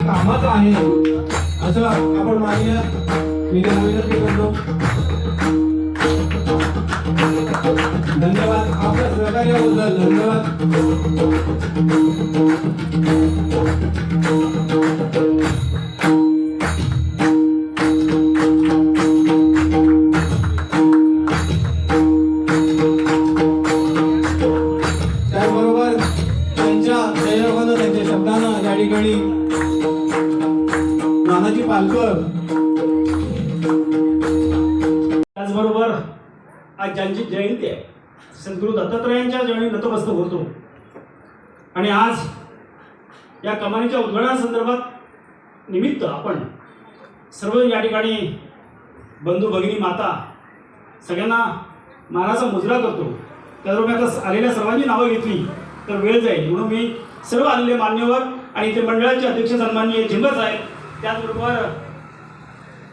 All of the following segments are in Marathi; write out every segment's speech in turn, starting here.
कामाचं आहे असं आपण मान्य मी विनंती करतो धन्यवाद. आपल्या सहकार्याबद्दल धन्यवाद. त्यांच्या प्रयोगानं त्यांच्या शब्दानं या ठिकाणी नानाजी पालकर. त्याचबरोबर आज ज्यांची जयंती आहे. सद्गुरू दत्तात्रयांच्या जयंती नतमस्त होतो. आणि आज या कमानीच्या उद्घाटनासंदर्भात निमित्त आपण सर्व या ठिकाणी बंधू भगिनी माता सगळ्यांना मानाचा मुजरा करतो. त्याचबरोबर आता आलेल्या सर्वांची नावं घेतली. तर वेळ जाईल म्हणून मी सर्व आलेले मान्यवर आणि इथे मंडळाचे अध्यक्ष सन्माननीय झिंगस आहेत त्याचबरोबर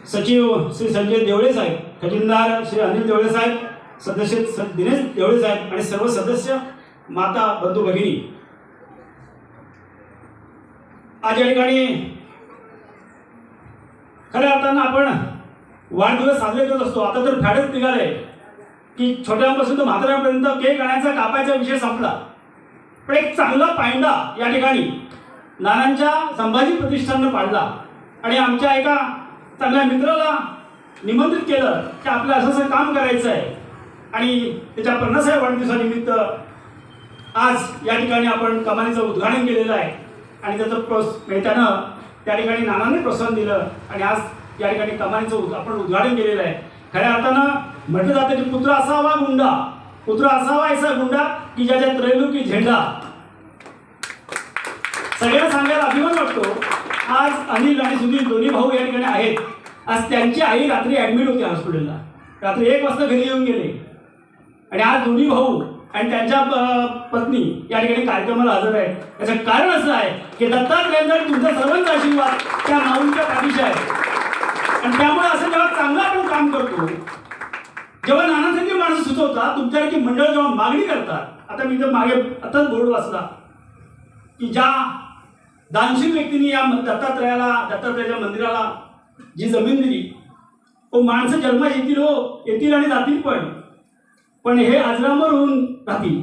सचिव श्री संजय देवळे साहेब खजिनदार श्री अनिल देवळे साहेब सदस्य स- दिनेश देवळे साहेब आणि सर्व सदस्य माता बंधू भगिनी. आज या ठिकाणी खऱ्या अर्थानं आपण वाढदिवस साजरे करत असतो. आता तर फॅडच निघाले की छोट्यापासून तर म्हाताऱ्यापर्यंत केक आणायचा कापायचा विषय संपला. पण एक चांगला पायंडा या ठिकाणी नानांच्या संभाजी प्रतिष्ठाननं पाडला. आणि आमच्या एका चांगल्या मित्राला निमंत्रित केलं की आपलं असं असं काम करायचं आहे आणि त्याच्या पन्नासाव्या वाढदिवसानिमित्त आज या ठिकाणी आपण कमानीचं उद्घाटन केलेलं आहे. आणि त्याचं प्रोस म्हणजे त्यानं त्या ठिकाणी नानाने प्रोत्साहन दिलं. आणि आज या ठिकाणी कमानीचं आपण उद्घाटन केलेलं आहे. खऱ्या अर्थानं म्हटलं जातं की पुत्र असावा गुंडा पुत्र असावा असा गुंडा की ज्याच्या त्रैलोकी झेंडा. सगळ्यांना सांगायला अभिमान वाटतो. आज अनिल आणि सुनील दोन्ही भाऊ या ठिकाणी आहेत. आज त्यांची आई रात्री ऍडमिट होती हॉस्पिटलला रात्री एक वाजता घरी येऊन गेले. आणि आज दोन्ही भाऊ आणि त्यांच्या पत्नी या ठिकाणी कार्यक्रमाला हजर आहे याचं कारण असं आहे की दत्तात्रयांचा तुमचा सर्व आशीर्वाद त्या माऊलीच्या पाठीशी आहे आणि त्यामुळे असं जेव्हा चांगलं आपण काम करतो जेव्हा नानासारखी होता तुमच्यासारखी मंडळ जेव्हा मागणी करतात आता मी तर मागे आताच बोर्ड वाचला की ज्या दानशील व्यक्तींनी या दत्तात्रयाला दत्तात्रयाच्या मंदिराला जी जमीन दिली तो माणसं जन्मास येतील हो येतील आणि जातील पण पण हे अजरामर होऊन राहतील.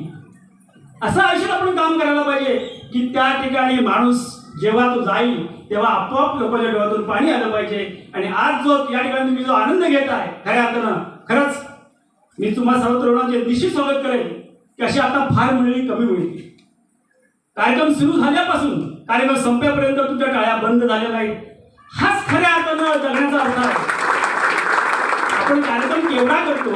असं आयुष्यात आपण काम करायला पाहिजे की त्या ठिकाणी माणूस जेव्हा तो जाईल तेव्हा आपोआप लोकांच्या डोळ्यातून पाणी आलं पाहिजे. आणि आज जो या ठिकाणी तुम्ही जो आनंद घेत आहे खऱ्या अर्थानं खरंच मी तुम्हाला सर्व तरुणांचे निश्चित स्वागत करेन की अशी आता फार मिळणी कमी होईल. कार्यक्रम सुरू झाल्यापासून कार्यक्रम संपेपर्यंत तुमच्या टाळ्या बंद झाल्या नाही हाच खऱ्या अर्थानं जगण्याचा अर्थ आहे. आपण कार्यक्रम केवढा करतो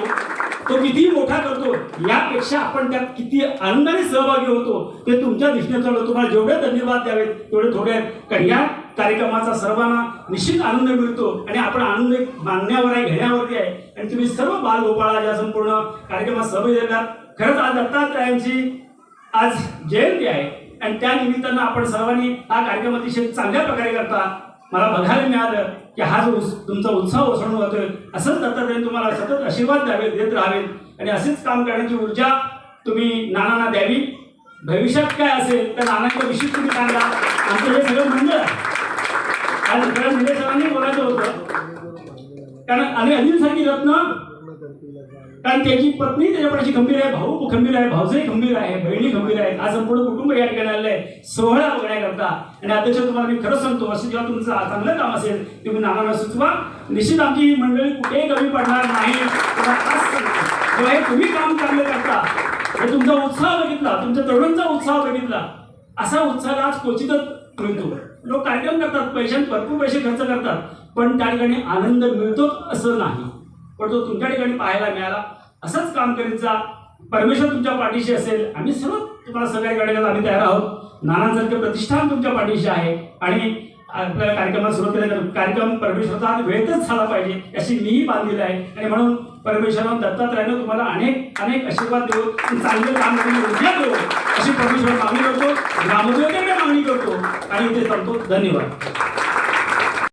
तो किती मोठा करतो यापेक्षा आपण त्यात किती आनंदाने सहभागी होतो ते तुमच्या दिसण्यात चालू तुम्हाला जेवढे धन्यवाद द्यावेत तेवढे थोडे आहेत. कारण या कार्यक्रमाचा सर्वांना निश्चित आनंद मिळतो आणि आपण आनंद मानण्यावर आहे घेण्यावरती आहे. आणि तुम्ही सर्व बालगोपाळा या संपूर्ण कार्यक्रमात सहभागी झालात. खरंच आज दत्तात्रयांची आज जयंती आहे. आणि त्या निमित्तानं आपण सर्वांनी हा कार्यक्रम अतिशय चांगल्या प्रकारे करता. मला बघायला मिळालं की हा जो तुमचा उत्साह ओसळून होतोय असंच दत्तात्रयांनी तुम्हाला सतत आशीर्वाद द्यावे देत राहावेत. आणि असेच काम करण्याची ऊर्जा तुम्ही नानांना द्यावी. भविष्यात काय असेल तर नानांच्या विशेष तुम्ही सांगा. आमचं हे सगळं मंडळ आहे. आज सगळ्या मुंडे सरांनी बोलायचं होतं. कारण आणि अनिल सारखी रत्न कारण त्याची पत्नी त्याच्यापाशी खंबीर आहे भाऊ खंबीर आहे भाऊजही खंबीर आहे बहिणी खंबीर आहे आज संपूर्ण कुटुंब या ठिकाणी आलेलं आहे सोहळा बघण्याकरता. आणि अध्यक्ष तुम्हाला मी खरं सांगतो असं जेव्हा तुमचं चांगलं काम असेल तुम्ही नामाला सुचवा. निश्चित आमची मंडळी कुठेही कमी पडणार नाही. तेव्हा हे तुम्ही काम चांगलं करता हे तुमचा उत्साह बघितला तुमच्या तरुणांचा उत्साह बघितला असा उत्साह आज क्वचितच मिळतो लोक कार्यक्रम करतात पैशांत भरपूर पैसे खर्च करतात पण त्या ठिकाणी आनंद मिळतोच असं नाही? पण तो तुमच्या ठिकाणी पाहायला मिळाला. असंच काम करीत जा. परमेश्वर तुमच्या पाठीशी असेल. आम्ही सर्व तुम्हाला सगळ्या गाडीला आम्ही तयार आहोत. नानांसारखे प्रतिष्ठान तुमच्या पाठीशी आहे. आणि आपल्याला कार्यक्रमाला सुरुवात केल्यानंतर कार्यक्रम परमेश्वरचा आज वेळेतच झाला पाहिजे अशी मीही बांधलेली आहे. आणि म्हणून परमेश्वरानं दत्तात्रयानं तुम्हाला अनेक अनेक आशीर्वाद देऊ. चांगलं काम करून ऊर्जा देऊ. अशी परमेश्वर मागणी करतो. ग्रामदेवतेकडे मागणी करतो. आणि इथे सांगतो धन्यवाद.